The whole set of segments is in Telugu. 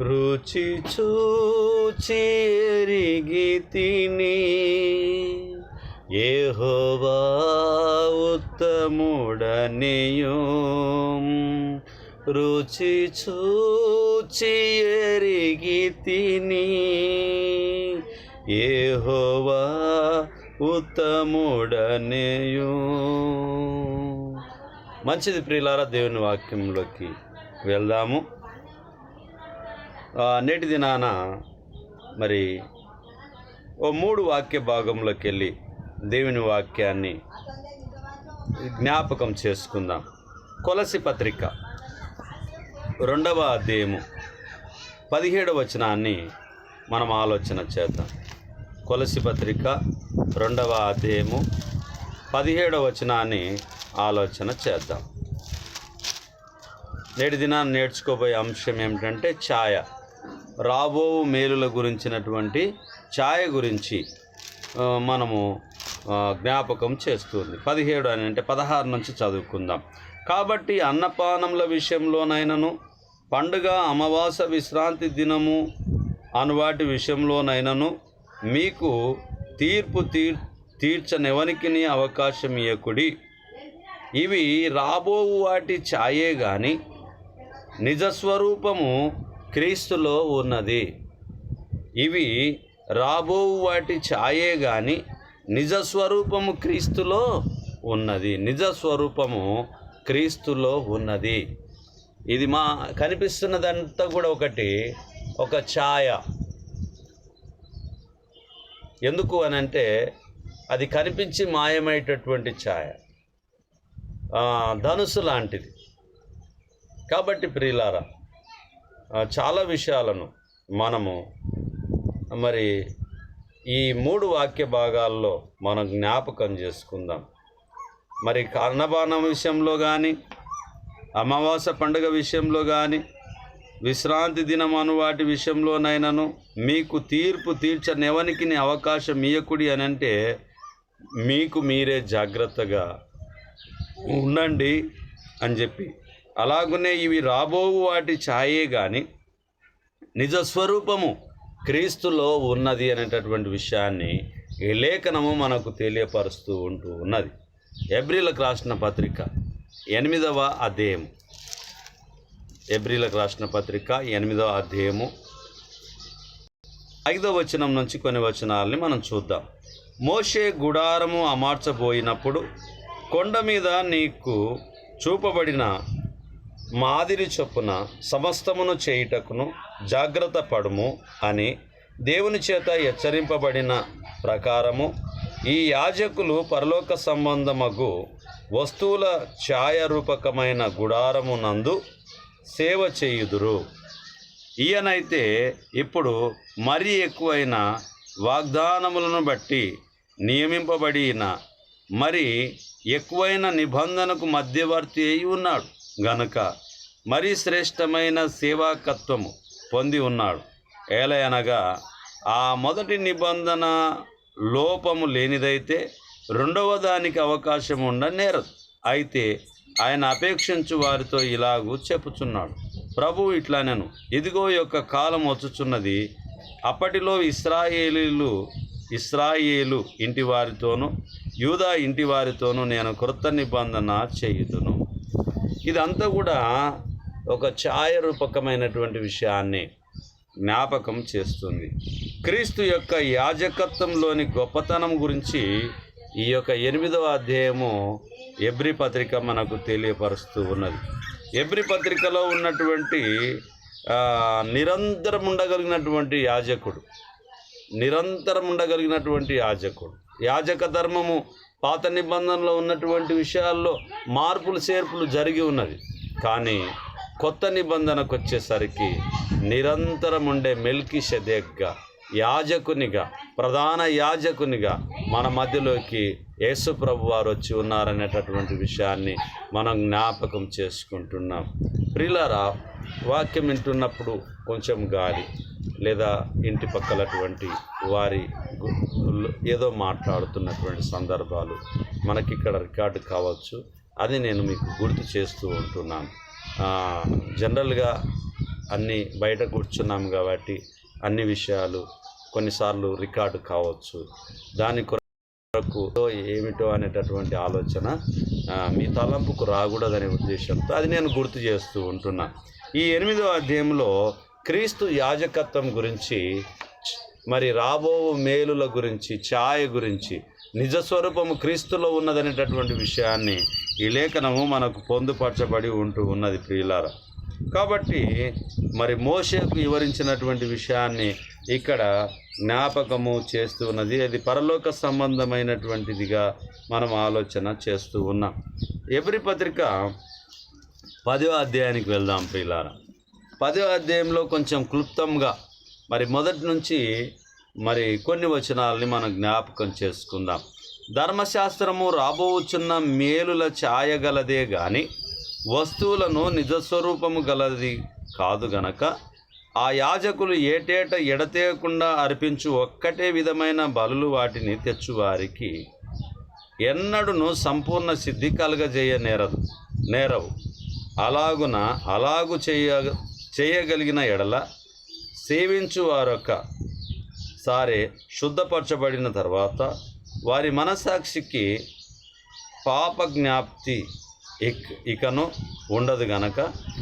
రుచి చూచిరిగి తిని ఏహోవా ఉత్తముడనియు. రుచి చూచిరిగి తిని ఏహోవా ఉత్తముడనియు. మంచిది ప్రియులారా దేవుని వాక్యంలోకి వెళ్దాము. నేటి దినాన మరి ఓ మూడు వాక్య భాగంలోకి వెళ్ళి దేవుని వాక్యాన్ని జ్ఞాపకం చేసుకుందాం. కొలసి పత్రిక రెండవ అధ్యాయము పదిహేడవ వచనాన్ని మనం ఆలోచన చేద్దాం. కొలసి పత్రిక రెండవ అధ్యాయము పదిహేడవ వచనాన్ని ఆలోచన చేద్దాం. నేటి దినాన్ని నేర్చుకోబోయే అంశం ఏమిటంటే ఛాయ. రాబో మేలుల గురించినటువంటి ఛాయ గురించి మనము జ్ఞాపకం చేస్తుంది. పదిహేడు అని అంటే పదహారు నుంచి చదువుకుందాం. కాబట్టి అన్నపానముల విషయంలోనైనను పండుగ అమావాస విశ్రాంతి దినము అనువాటి విషయంలోనైనను మీకు తీర్పు తీర్ తీర్చనెవనికిని అవకాశం ఇయకుడి ఇవి రాబో వాటి ఛాయే కానీ నిజస్వరూపము క్రీస్తులో ఉన్నది. ఇవి రాబో వాటి ఛాయే గాని నిజస్వరూపము క్రీస్తులో ఉన్నది. నిజస్వరూపము క్రీస్తులో ఉన్నది. ఇది మా కనిపిస్తున్నదంతా కూడా ఒకటి ఒక ఛాయ. ఎందుకు అని అంటే అది కనిపించి మాయమయ్యేటటువంటి ఛాయ. ధనుసు లాంటిది. కాబట్టి ప్రియులారా చాలా విషయాలను మనము మరి ఈ మూడు వాక్య భాగాల్లో మనం జ్ఞాపకం చేసుకుందాం. మరి కర్ణబాణం విషయంలో కానీ అమావాస పండుగ విషయంలో కానీ విశ్రాంతి దినం అను వాటి విషయంలోనైనాను మీకు తీర్పు తీర్చనెవనికి అవకాశం ఇయ్యకుడి అని అంటే మీకు మీరే జాగ్రత్తగా ఉండండి అని చెప్పి అలాగనే ఇవి రాబోవు వాటి ఛాయే కానీ నిజస్వరూపము క్రీస్తులో ఉన్నది అనేటటువంటి విషయాన్ని ఈ లేఖనము మనకు తెలియపరుస్తూ ఉంటూ ఉన్నది. ఎబ్రిలకు రాసిన పత్రిక ఎనిమిదవ అధ్యాయం ఎబ్రిలకు రాసిన పత్రిక ఎనిమిదవ అధ్యాయము. ఐదవ వచనం నుంచి కొన్ని వచనాలని మనం చూద్దాం. మోషే గుడారము అమార్చబోయినప్పుడు కొండ మీద నీకు చూపబడిన మాదిరి చొప్పున సమస్తమును చేయుటకును జాగ్రత్త పడుము అని దేవుని చేత హెచ్చరింపబడిన ప్రకారము ఈ యాజకులు పరలోక సంబంధమగు వస్తువుల ఛాయారూపకమైన గుడారము నందు సేవ చేయుదురు. ఈయనైతే ఇప్పుడు మరీ ఎక్కువైన వాగ్దానములను బట్టి నియమింపబడిన మరి ఎక్కువైన నిబంధనకు మధ్యవర్తి అయి ఉన్నాడు. గనుక మరీ శ్రేష్టమైన సేవాకత్వము పొంది ఉన్నాడు. ఏలయనగా ఆ మొదటి నిబంధన లోపము లేనిదైతే రెండవ దానికి అవకాశం ఉండనేరదు. అయితే ఆయన అపేక్షించు వారితో ఇలాగూ చెప్పుచున్నాడు. ప్రభు ఇట్లానెను ఇదిగో యొక్క కాలం వచ్చుచున్నది. అప్పటిలో ఇస్రాయేలీలు ఇస్రాయేలు ఇంటి వారితోనూ యూదా ఇంటి వారితోనూ నేను క్రొత్త నిబంధన చేయుదును. ఇదంతా కూడా ఒక ఛాయారూపకమైనటువంటి విషయాన్ని జ్ఞాపకం చేస్తుంది. క్రీస్తు యొక్క యాజకత్వంలోని గొప్పతనం గురించి ఈ యొక్క ఎనిమిదవ అధ్యాయము ఎబ్రి పత్రిక మనకు తెలియపరుస్తూ ఉన్నది. ఎబ్రి పత్రికలో ఉన్నటువంటి నిరంతరం ఉండగలిగినటువంటి యాజకుడు. నిరంతరం ఉండగలిగినటువంటి యాజకుడు. యాజక ధర్మము పాత నిబంధనలో ఉన్నటువంటి విషయాల్లో మార్పులు చేర్పులు జరిగి ఉన్నది కానీ కొత్త నిబంధనకు వచ్చేసరికి నిరంతరం ఉండే మెల్కి షదేక్గా యాజకునిగా ప్రధాన యాజకునిగా మన మధ్యలోకి యేసు ప్రభు వారు వచ్చి ఉన్నారనేటటువంటి విషయాన్ని మనం జ్ఞాపకం చేసుకుంటున్నాం. ప్రిలారా వాక్యం వింటున్నప్పుడు కొంచెం గాలి లేదా ఇంటి పక్కలటువంటి వారి ఏదో మాట్లాడుతున్నటువంటి సందర్భాలు మనకి ఇక్కడ రికార్డు కావచ్చు. అది నేను మీకు గుర్తు చేస్తూ ఉంటున్నాను. జనరల్గా అన్నీ బయట కూర్చున్నాం కాబట్టి అన్ని విషయాలు కొన్నిసార్లు రికార్డు కావచ్చు. దాని కొరకు ఏమిటో అనేటటువంటి ఆలోచన మీ తలంపుకు రాకూడదనే ఉద్దేశంతో అది నేను గుర్తు చేస్తూ ఉంటున్నా. ఈ ఎనిమిదో అధ్యాయంలో క్రీస్తు యాజకత్వం గురించి మరి రాబో మేలుల గురించి ఛాయ గురించి నిజ స్వరూపము క్రీస్తులో ఉన్నదనేటటువంటి విషయాన్ని ఈ లేఖనము మనకు పొందుపరచబడి ఉంటూ ఉన్నది ప్రియులారా. కాబట్టి మరి మోషకు వివరించినటువంటి విషయాన్ని ఇక్కడ జ్ఞాపకము చేస్తూ ఉన్నది అది పరలోక సంబంధమైనటువంటిదిగా మనం ఆలోచన చేస్తూ ఉన్నాం. ఎవరి పత్రిక పదో అధ్యాయానికి వెళ్దాం ప్రియులారా. పదో అధ్యాయంలో కొంచెం క్లుప్తంగా మరి మొదటి నుంచి మరి కొన్ని వచనాలని మనం జ్ఞాపకం చేసుకుందాం. ధర్మశాస్త్రము రాబోచున్న మేలుల ఛాయగలదే కానీ వస్తువులను నిజస్వరూపము గలది కాదు గనక ఆ యాజకులు ఏటేట ఎడతేయకుండా అర్పించు ఒక్కటే విధమైన బలులు వాటిని తెచ్చువారికి ఎన్నడును సంపూర్ణ సిద్ధి కలగజేయ నేరదు నేరవు. అలాగున అలాగు చేయ చేయగలిగిన ఎడల సేవించు వారొక్క సారే శుద్ధపరచబడిన తర్వాత వారి మనసాక్షికి పాప జ్ఞాప్తి ఇకను ఉండదు గనక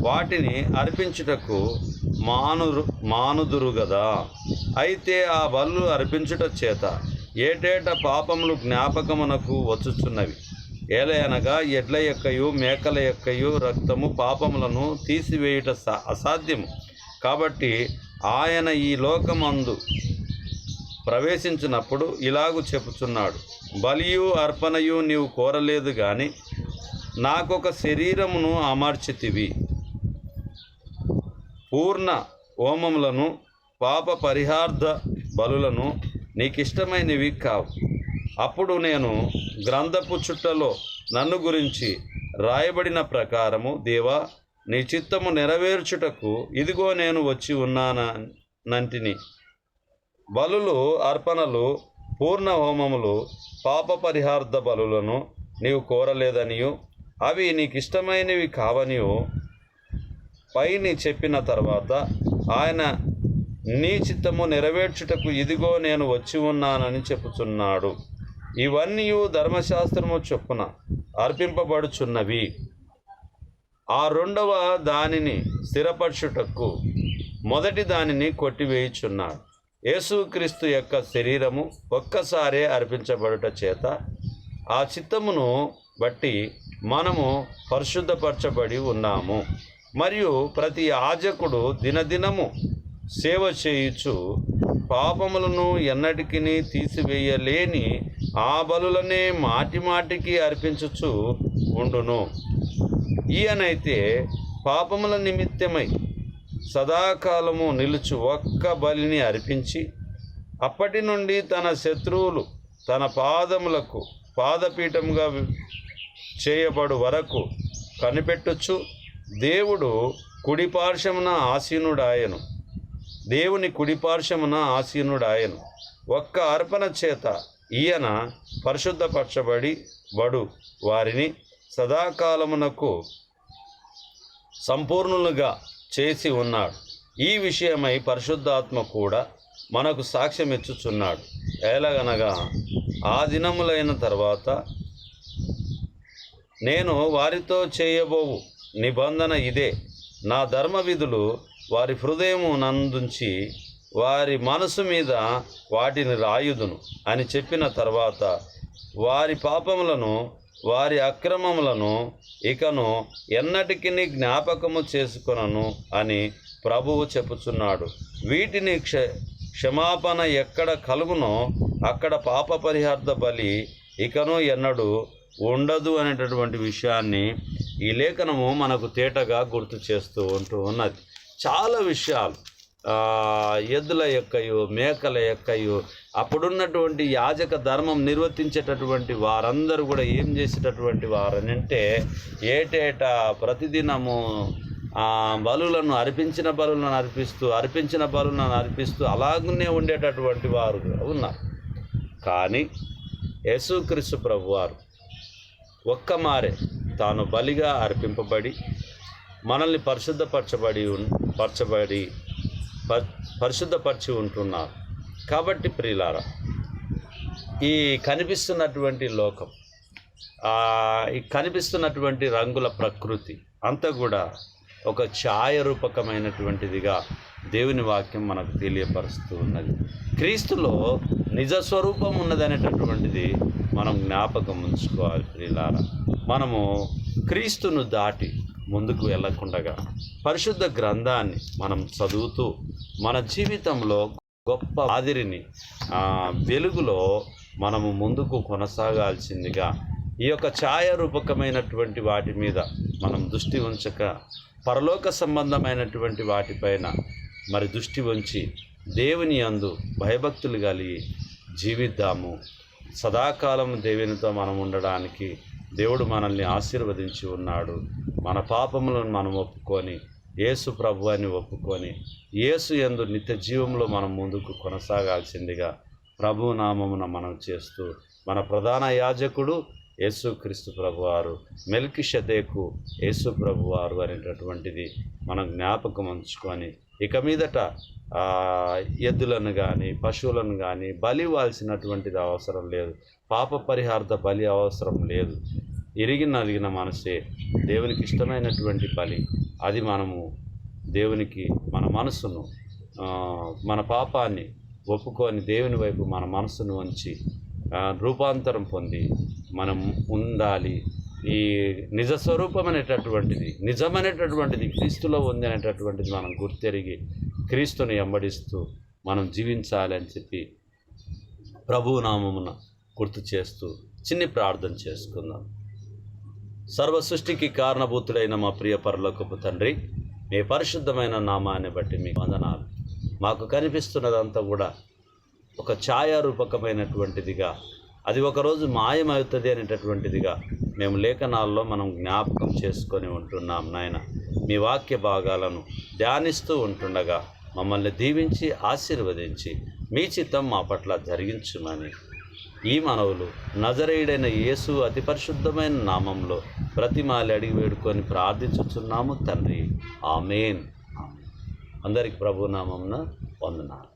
వాటిని అర్పించుటకు మానురు మానుదురు గదా. అయితే ఆ బళ్ళు అర్పించుట చేత ఏటేటా పాపములు జ్ఞాపకమునకు వచ్చుచున్నవి. ఏలయనగా ఎడ్ల యొక్కయు మేకల యొక్కయు రక్తము పాపములను తీసివేయుట సా- అసాధ్యము. కాబట్టి ఆయన ఈ లోకమందు ప్రవేశించినప్పుడు ఇలాగు చెప్పుచున్నాడు. బలియు అర్పణయు నీవు కోరలేదు కానీ నాకొక శరీరమును అమర్చితివి. పూర్ణ హోమములను పాప పరిహార్థ బలులను నీకిష్టమైనవి కావు. అప్పుడు నేను గ్రంథపు చుట్టలో నన్ను గురించి రాయబడిన ప్రకారము దేవా నీ చిత్తము నెరవేర్చుటకు ఇదిగో నేను వచ్చి ఉన్నానంటిని. బలులు అర్పణలు పూర్ణ హోమములు పాప పరిహార్థ బలులను నీవు కోరలేదనియు. అవి నీకు ఇష్టమైనవి కావని పైని చెప్పిన తర్వాత ఆయన నీ చిత్తము నెరవేర్చుటకు ఇదిగో నేను వచ్చి ఉన్నానని చెప్పుచున్నాడు. ఇవన్నీ ధర్మశాస్త్రము చొప్పున అర్పింపబడుచున్నవి. ఆ రెండవ దానిని స్థిరపరచుటకు మొదటి దానిని కొట్టివేయుచున్నాడు. యేసుక్రీస్తు యొక్క శరీరము ఒక్కసారే అర్పించబడుట చేత ఆ చిత్తమును బట్టి మనము పరిశుద్ధపరచబడి ఉన్నాము. మరియు ప్రతి యాజకుడు దినదినము సేవ చేయుచు పాపములను ఎన్నటికి తీసివేయలేని ఆ బలులనే మాటి మాటికి అర్పించుచు ఉండును. ఈయనైతే పాపముల నిమిత్తమై సదాకాలము నిలుచు ఒక్క బలిని అర్పించి అప్పటి నుండి తన శత్రువులు తన పాదములకు పాదపీఠముగా చేయబడు వరకు కనిపెట్టుచు దేవుడు కుడిపార్శ్వమున ఆసీనుడాయను. దేవుని కుడిపార్శ్వమున ఆసీనుడాయను. ఒక్క అర్పణ చేత ఈయన పరిశుద్ధపరచబడి బడు వారిని సదాకాలమునకు సంపూర్ణులుగా చేసి ఉన్నాడు. ఈ విషయమై పరిశుద్ధాత్మ కూడా మనకు సాక్ష్యం ఇచ్చుచున్నాడు ఎలాగనగా ఆ దినములైన తర్వాత నేను వారితో చేయబోవు. నిబంధన ఇదే. నా ధర్మ విధులు వారి హృదయము నందుంచి వారి మనసు మీద వాటిని రాయుదును అని చెప్పిన తర్వాత వారి పాపములను వారి అక్రమములను ఇకను ఎన్నటికి జ్ఞాపకము చేసుకొనను అని ప్రభువు చెప్పుచున్నాడు. వీటిని క్ష క్షమాపణ ఎక్కడ కలుగునో అక్కడ పాప పరిహార్థ బలి ఇకను ఎన్నడూ ఉండదు అనేటటువంటి విషయాన్ని ఈ లేఖనము మనకు తేటగా గుర్తు చేస్తూ ఉంటూ ఉన్నది. చాలా విషయాలు. ఎద్దుల యొక్కయు మేకల యొక్కయు అప్పుడున్నటువంటి యాజక ధర్మం నిర్వర్తించేటటువంటి వారందరూ కూడా ఏం చేసేటటువంటి వారని అంటే ఏటేటా ప్రతిదినము ఆ, బలులను అర్పించిన బలులను అర్పిస్తూ అర్పించిన బలులను అర్పిస్తూ అలాగనే ఉండేటటువంటి వారు ఉన్నారు. కానీ యేసుక్రీస్తు ప్రభువారు ఒక్క మారే తాను బలిగా అర్పింపబడి మనల్ని పరిశుద్ధపరచబడి పరచబడి పరిశుద్ధపరిచి ఉంటున్నారు. కాబట్టి ప్రియులారా ఈ కనిపిస్తున్నటువంటి లోకం ఈ కనిపిస్తున్నటువంటి రంగుల ప్రకృతి అంతా కూడా ఒక ఛాయ రూపకమైనటువంటిదిగా దేవుని వాక్యం మనకు తెలియపరుస్తూ ఉన్నది. క్రీస్తులో నిజ స్వరూపం ఉన్నదనేటటువంటిది మనం జ్ఞాపకం ఉంచుకోవాలి ప్రియులారా. మనము క్రీస్తును దాటి ముందుకు వెళ్ళకుండగా పరిశుద్ధ గ్రంథాన్ని మనం చదువుతూ మన జీవితంలో గొప్ప ఆదిరిని వెలుగులో మనము ముందుకు కొనసాగాల్సిందిగా ఈ యొక్క ఛాయ రూపకమైనటువంటి వాటి మీద మనం దృష్టి ఉంచక పరలోక సంబంధమైనటువంటి వాటిపైన మరి దృష్టి ఉంచి దేవుని యందు భయభక్తులు కలిగి జీవిద్దాము. సదాకాలం దేవునితో మనం ఉండడానికి దేవుడు మనల్ని ఆశీర్వదించి ఉన్నాడు. మన పాపములను మనం ఒప్పుకొని యేసు ప్రభు అని ఒప్పుకొని యేసు యందు నిత్య జీవంలో మనం ముందుకు కొనసాగాల్సిందిగా ప్రభు నామమున మనం చేస్తూ మన ప్రధాన యాజకుడు యేసుక్రీస్తు ప్రభువారు మెల్కి షదేకు యేసు ప్రభువారు అనేటటువంటిది మనం జ్ఞాపకం ఉంచుకొని ఇక మీదట ఎద్దులను కానీ పశువులను కానీ బలి ఇవ్వాల్సినటువంటిది అవసరం లేదు. పాప పరిహార్థ బలి అవసరం లేదు. ఇరిగి నలిగిన మనసే దేవునికి ఇష్టమైనటువంటి బలి. అది మనము దేవునికి మన మనసును మన పాపాన్ని ఒప్పుకొని దేవుని వైపు మన మనసును ఉంచి రూపాంతరం పొంది మనం ఉండాలి. ఈ నిజ స్వరూపమైనటటువంటిది నిజమైనటువంటిది క్రీస్తులో ఉంది అనేటటువంటిది మనం గుర్తెరిగి క్రీస్తుని వెంబడిస్తూ మనం జీవించాలి అని చెప్పి ప్రభునామమున గుర్తు చేస్తూ చిన్ని ప్రార్థన చేసుకుందాం. సర్వ సృష్టికి కారణభూతుడైన మా ప్రియ పరలోకపు తండ్రి మీ పరిశుద్ధమైన నామాన్ని బట్టి మీ వందనాలు. మాకు కనిపిస్తున్నదంతా కూడా ఒక ఛాయారూపకమైనటువంటిదిగా అది ఒకరోజు మాయమవుతుంది అనేటటువంటిదిగా మేము లేఖనాల్లో మనం జ్ఞాపకం చేసుకొని ఉంటున్నాం నాయన. మీ వాక్య భాగాలను ధ్యానిస్తూ ఉంటుండగా మమ్మల్ని దీవించి ఆశీర్వదించి మీ చిత్తం మా పట్ల జరిగించుమని. ఈ మనవులు నజరేయుడైన యేసు అతి పరిశుద్ధమైన నామంలో ప్రతిమాలి అడిగి వేడుకొని ప్రార్థించుచున్నాము తండ్రి. ఆమెన్. అందరికి ప్రభునామంన వందనాలు.